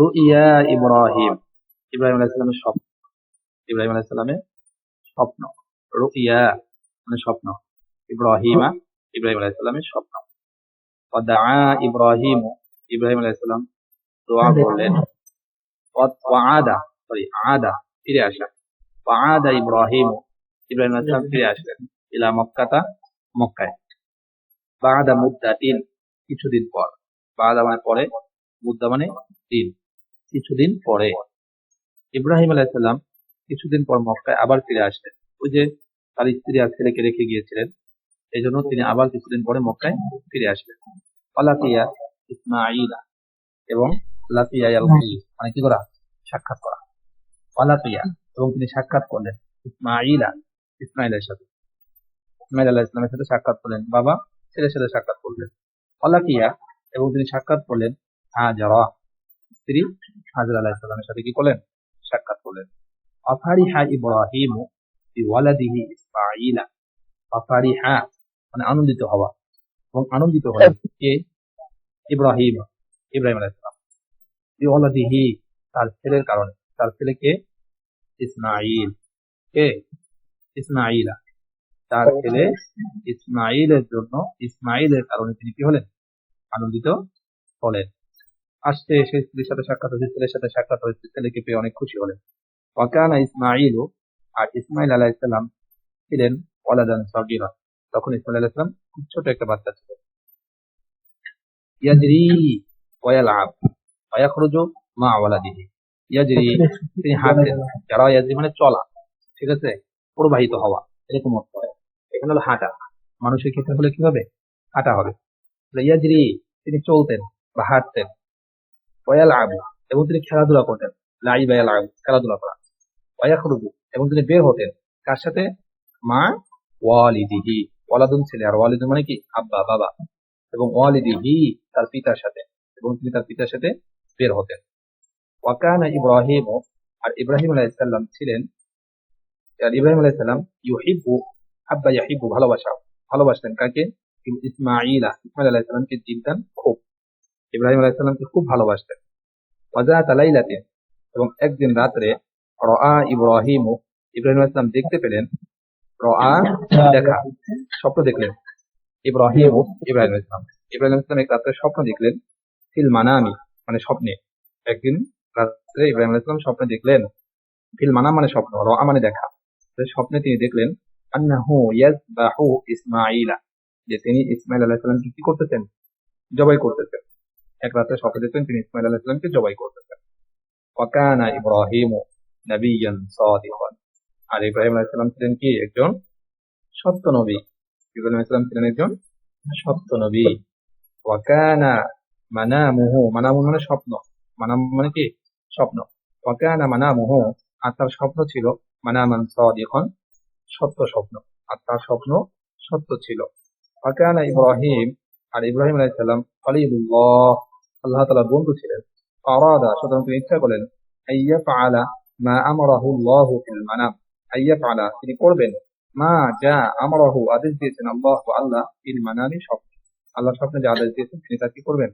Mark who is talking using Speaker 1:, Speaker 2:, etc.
Speaker 1: রুইয়া ইব্রাহিম। ইব্রাহিম আলাইহিস স্বপ্ন। ইব্রাহিম আলাইহিস স্বপ্ন। রুইয়া মানে স্বপ্ন। ইব্রাহিমা ইব্রাহিম আলাইহিস স্বপ্ন। ইব্রাহিম ইব্রাহিম আলাইহিস দোয়া করলেন। ওয়াদা সরি আদা ফিরে আসা। ওয়াদা ইব্রাহিম ইব্রাহিম আলাইহিস ফিরে আসলেন ইলা মক্কাতা মক্কায়। বাদা মুদ্দাতিন কিছুদিন পর। বাদা মানে পরে মুদ্দা মানে দিন কিছুদিন পরে। ইব্রাহিম আলাইসাল্লাম কিছুদিন পর মক্কায় আবার ফিরে আসলেন। ওই যে তার স্ত্রী আর ছেলেকে রেখে গিয়েছিলেন এই জন্য তিনি আবার কিছুদিন পরে মক্কায় ফিরে আসলেন। অলাকিয়া ইসমাইলা এবং মানে কি করা? সাক্ষাৎ করা। অলাকিয়া এবং তিনি সাক্ষাৎ করলেন ইসমাইলা ইসমাইলের সাথে। ইসমাইল আল্লাহ ইসলামের সাথে সাক্ষাৎ করলেন, বাবা ছেলের সাথে সাক্ষাৎ করলেন। অলাকিয়া এবং তিনি সাক্ষাৎ করলেন হাজারা স্ত্রী হাজর আলাহ সাথে কি করলেন? সাক্ষাৎ করলেন। আফারিহা ইব্রাহিম ওয়ালাদিহি ইসমাইলা আফারিহা মানে আনন্দিত হওয়া। এবং আনন্দিত হলেন কে? ইব্রাহিম ইব্রাহিম আলাহ ইসলাম তার ছেলের কারণে। তার ছেলেকে ইসমাইল কে? ইসমাইলা তার ছেলে ইসমাইলের জন্য ইসমাইলের কারণে তিনি কি হলেন? আনন্দিত হলেন। আসতে এসে স্ত্রীর সাথে সাক্ষাৎ হয়েছে, ছেলের সাথে সাক্ষাৎ হয়েছে ছেলেকে পেয়ে অনেক খুশি হলেন। ওয়াকানা ইসমাইল আর ইসমাইল আলাহ ইসলাম ছিলেন ওয়ালাদান সগিরা। তখন ইসমাইল আলাহ ইসলাম খুব ছোট একটা বাচ্চা ছিল। ইয়াজরি ওয়ালাব ওয়াখরুজু মা ওয়ালাদিহি। ইয়াজরি, তিনি হাঁটেন যারা ইয়াজরি মানে চলা, ঠিক আছে? প্রবাহিত হওয়া, এরকম অর্থ। হয় এখানে হলো হাঁটা। মানুষের ক্ষেত্রে হলে কি হবে? হাঁটা হবে। ইয়াজরি, তিনি চলতেন বা হাঁটতেন। ওয়াল আবু এবং তিনি খেলাধুলা করতেন। লাই আবু খেলাধুলা করা। ওয়াখরুজু এবং তিনি বের হতেন। কার সাথে? মা ওয়ালিদিহি, ওয়ালাদুন ছেলে। আর ওয়ালিদুন মানে কি? আব্বা, বাবা। এবং ওয়ালিদিহি তার পিতার সাথে, এবং তিনি তার পিতার সাথে বের হতেন। ওয়াকানা ইব্রাহিম, আর ইব্রাহিম আলাইহিসসালাম ছিলেন, আর ইব্রাহিম আলাইহিসসালাম ইউহিব্বু হাব্বা ইয়াহিব্বু ভালোবাসা, ভালোবাসতেন কাকে? ইসমাইলা ইসমাইল আলাইহিসসালামকে জিদ্দান খুব। ইব্রাহিম আলাইহিসসালামকে খুব ভালোবাসতেন। ওয়াজাত আলাইলাতে এবং একদিন রাত্রে রআ ইব্রাহিম ইব্রাহিম আলাইহিসসালাম দেখতে পেলেন, রআ দেখা, স্বপ্ন দেখলেন, ইব্রাহিম ইব্রাহিম আলাইহিসসালাম ইব্রাহিম আলাইহিসসালাম এক রাত্রে স্বপ্ন দেখলেন, ফিল মানামি মানে স্বপ্নে। একদিন রাত্রে ইব্রাহিম আলাইহিসসালাম স্বপ্নে দেখলেন, ফিল মানা মানে স্বপ্ন, রআ মানে দেখা। স্বপ্নে তিনি দেখলেন, আন্নাহু ইয়াজবাহু ইসমাইলা যে তিনি ইসমাইল আলাইহিসসালামকে কি করতেছেন? জবাই করতেছেন। এক রাতে স্বপ্নে দেখলেন তিনি ইসমাইল আলাইহিসসালামকে জবাই করতেছেন ওয়াকানা ইব্রাহিম সাদিকান। আর ইব্রাহিম আলাইহিসসালাম ছিলেন কি? একজন সত্য নবী। ইব্রাহিম আলাইহিসসালাম ছিলেন একজন সত্য নবী। ওয়াকানা মানামুহু মানামু মানে স্বপ্ন। মানাম মানে কি? স্বপ্ন। ওয়াকানা মানামুহু, আর তার স্বপ্ন ছিল মানামান সাদিকান, সত্য স্বপ্ন। আর তার স্বপ্ন সত্য ছিল। ওয়াকানা ইব্রাহিম, আর ইব্রাহিম আলাইহিসসালাম খলিলুল্লাহ। আল্লাহ তালা বন্ধু ছিলেন। আরাদা, সুতরাং তিনি ইচ্ছা করেন আইয়া পালা মা আমারাহু আল্লাহ ফিল মানাম। আইয়া পালা তিনি করবেন, মা যা আমরাহু আদেশ দিয়েছেন আল্লাহ আল্লাহ ফিল মানামি স্বপ্ন আল্লাহ স্বপ্নে যে আদেশ দিয়েছেন তিনি তা কি করবেন?